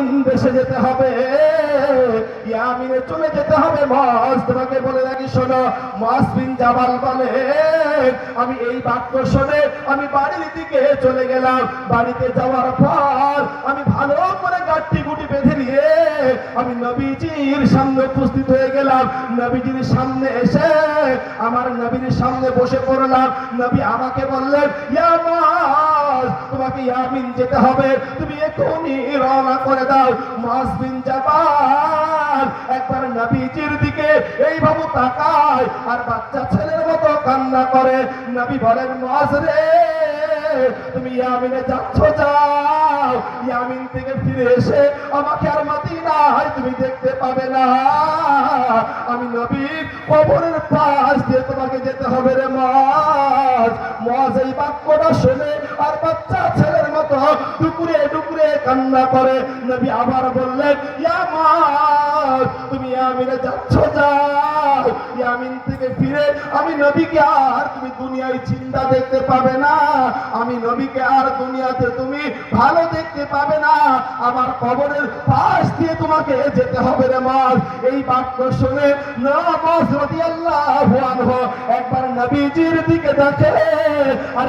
ইয়ামিন দেশে যেতে হবে। ইয়ামিনে চলে যেতে হবে মজ তোমাকে বলে রাখি, শোনো মজ বিন জাবাল বলে, আমি এই বাক্য শুনে আমি বাড়ির দিকে চলে গেলাম। বাড়িতে যাওয়ার পর আমি ভালো করে গাঠটি গুটি বেঁধে নিয়ে আমি নবীজির সামনে উপস্থিত হয়ে গেলাম। নবীজির সামনে এসে আমার নবীর সামনে বসে পড়লাম। নবী আমাকে বললেন, ইয়া তোমাকে ইয়ামিন যেতে হবে। তুমি এখনই রওনা করে দাও। মাস বিন একবার নবীজির দিকে এইভাবে তাকায় আর বাচ্চা ছেলের মতো কান্না করে। নবী বলেন, মাস রে, তুমি ইয়ামিনে যাচ্ছ, যাও। ইয়ামিন থেকে ফিরে এসে আমাকে আর মদিনায় তুমি দেখতে পাবে না। আমি নবীর কবরের পাশ দিয়ে তোমাকে যেতে হবে রে মাজ মাজ এই বাক্যটা শুনে কান্না করে নবী আবার বললেন তুমি ইয়ামিনে যাচ্ছ, যাও। ইয়ামিন থেকে ফিরে আমি নবীকে আর তুমি দুনিয়ায় চিন্তা দেখতে পাবে না। আমি নবীকে আর দুনিয়াতে তুমি ভালো দেখতে পাবে না। আমার কবরের পাশ দিয়ে তোমাকে যেতে হবে রে মাস এই বাক্য শুনে নামাজ রাদিয়াল্লাহু একবার নবীজির দিকে দেখে আর